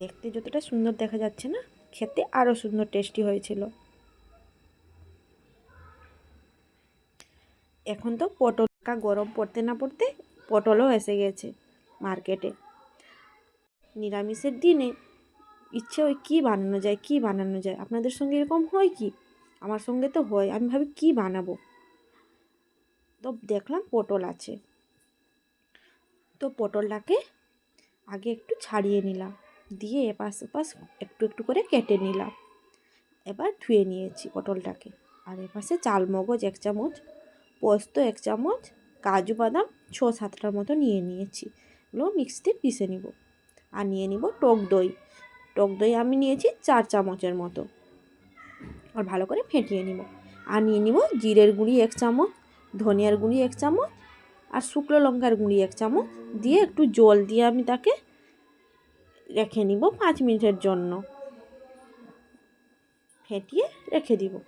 দেখতে যতটা সুন্দর দেখা যাচ্ছে না, খেতে আরও সুন্দর টেস্টি হয়েছিল। এখন তো পটল গরম পড়তে না পড়তে পটলও এসে গেছে মার্কেটে নিরামিষের দিনে ইচ্ছে ওই কী বানানো যায়, কী বানানো যায়? আপনাদের সঙ্গে এরকম হয় কি? আমার সঙ্গে তো হয়, আমি ভাবি কী বানাবো? তো দেখলাম পটল আছে। তো পটলটাকে আগে একটু ছাড়িয়ে নিলাম। দিয়ে এপাশ ওপাশ একটু একটু করে কেটে নিলাম। এবার ধুয়ে নিয়েছি পটলটাকে। আর এপাশে চাল মগজ এক চামচ, পোস্ত এক চামচ, কাজু বাদাম ছ সাতটার মতো নিয়ে নিয়েছি। এগুলো মিক্সিতে পিষে নিব। আর নিয়ে নিব টক দই। টক দই আমি নিয়েছি চার চামচের মতো। আর ভালো করে ফেটিয়ে নিব। আর নিয়ে নিব জিরের গুঁড়ি এক চামচ, ধনিয়ার গুঁড়ি এক চামচ, আর শুকনো লঙ্কার গুঁড়ি এক চামচ। দিয়ে একটু জল দিয়ে আমি তাকে রেখে নিব পাঁচ মিনিটের জন্য। ফেটিয়ে রেখে দিব।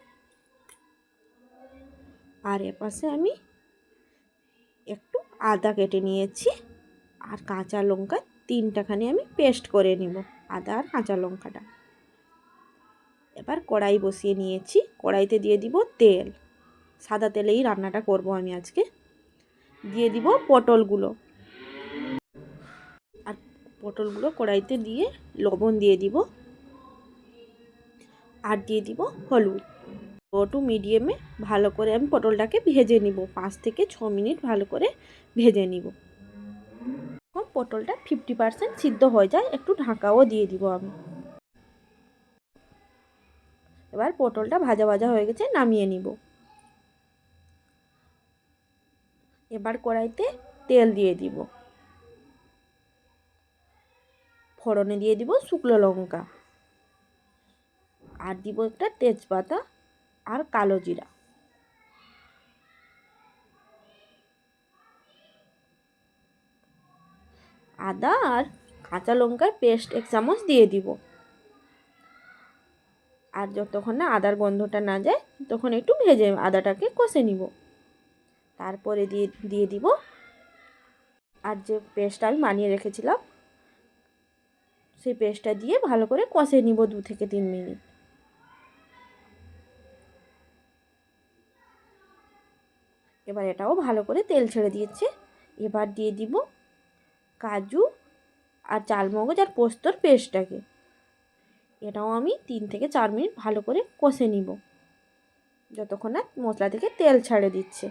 আর এপাশে আমি একটু আদা কেটে নিয়েছি। আর কাঁচা লঙ্কা তিনটাখানি আমি পেস্ট করে নিব, আদা আর কাঁচা লঙ্কাটা। এবার কড়াই বসিয়ে নিয়েছি। কড়াইতে দিয়ে দিব তেল। সাদা তেলেই রান্নাটা করব আমি আজকে। দিয়ে দিব পটলগুলো। পটলগুলো কড়াইতে দিয়ে লবণ দিয়ে দিব আর দিয়ে দিব হলুদ। টু মিডিয়ামে ভালো করে আমি পটলটাকে ভেজে নিব। পাঁচ থেকে ছ মিনিট ভালো করে ভেজে নিব। এখন পটলটা ফিফটি পারসেন্ট সিদ্ধ হয়ে যায়, একটু ঢাকাও দিয়ে দিব আমি। এবার পটলটা ভাজা ভাজা হয়ে গেছে, নামিয়ে নিব। এবার কড়াইতে তেল দিয়ে দিব। ফোড়নে দিয়ে দিব শুকনো লঙ্কা। আর দিব একটা তেজপাতা আর কালো জিরা। আদা আর কাঁচা লঙ্কার পেস্ট এক চামচ দিয়ে দিব। আর যতক্ষণ না আদার গন্ধটা না যায় তখন একটু ভেজে আদাটাকে কষে নিব। তারপরে দিয়ে দিয়ে দিব। আর যে পেস্টটা আমি বানিয়ে রেখেছিলাম সেই পেস্টটা দিয়ে ভালো করে কষে নিব দু থেকে তিন মিনিট। এবার এটাও ভালো করে তেল ছেড়ে দিয়েছে। এবার দিয়ে দিব কাজু আর চালমগজ আর পোস্তর পেস্টটাকে। এটাও আমি তিন থেকে চার মিনিট ভালো করে কষে নিব। যতক্ষণ না মশলা থেকে তেল ছাড়ে দিচ্ছে।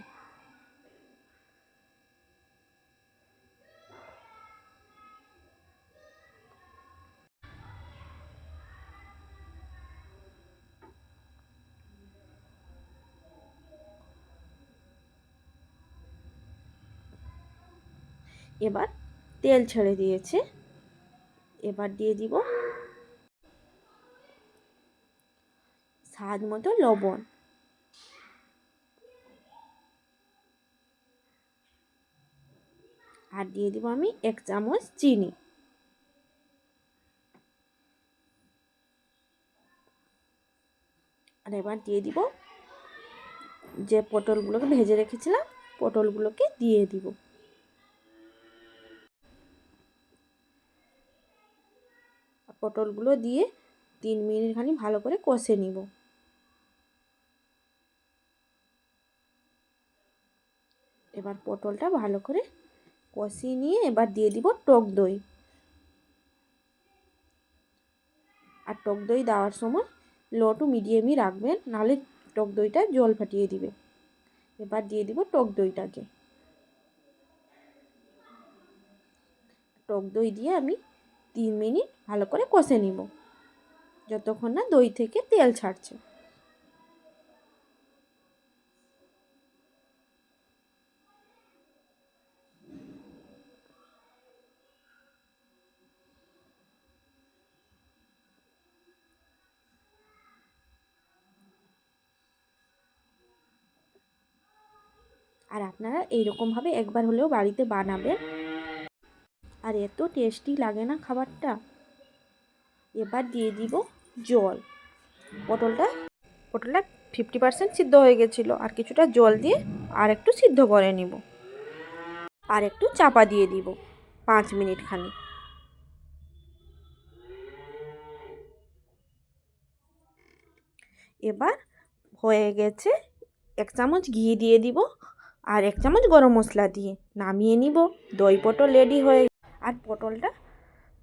এবার তেল ছেড়ে দিয়েছে। এবার দিয়ে দিব স্বাদ মতো লবণ। আর দিয়ে দিব আমি এক চামচ চিনি। আর এবার দিয়ে দিব যে পটলগুলোকে ভেজে রেখেছিলাম, পটলগুলোকে দিয়ে দিব। পটলগুলো দিয়ে তিন মিনিট খানি ভালো করে কষে নিব। এবার পটলটা ভালো করে কষিয়ে নিয়ে এবার দিয়ে দিব টক দই। আর টক দই দেওয়ার সময় লো টু মিডিয়ামই রাখবেন, নাহলে টক দইটা জল ফাটিয়ে দিবে। এবার দিয়ে দিব টক দইটাকে। টক দই দিয়ে আমি তিন মিনিট ভালো করে কষে নিব। যতক্ষণ না দই থেকে তেল ছাড়ছে। আর আপনারা এইরকমভাবে একবার হলেও বাড়িতে বানাবেন। আর এত টেস্টি লাগে না খাবারটা? এবার দিয়ে দিব জল। পটলটা পটলটা ফিফটি পার্সেন্ট সিদ্ধ হয়ে গেছিল। আর কিছুটা জল দিয়ে আর একটু সিদ্ধ করে নিব। আর একটু চাপা দিয়ে দিব পাঁচ মিনিট খানি এবার হয়ে গেছে এক চামচ ঘি দিয়ে দিব আর এক চামচ গরম মশলা দিয়ে নামিয়ে নিব। দই পটল রেডি হয়ে আর পটলটা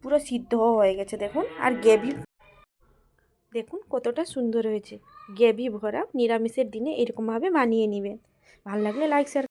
পুরো সিদ্ধ হয়ে গেছে, দেখুন। আর গ্রেভি দেখুন কতটা সুন্দর হয়েছে। গ্রেভি ভরা নিরামিষের দিনে এরকমভাবে বানিয়ে নেবেন। ভালো লাগলে লাইক শেয়ার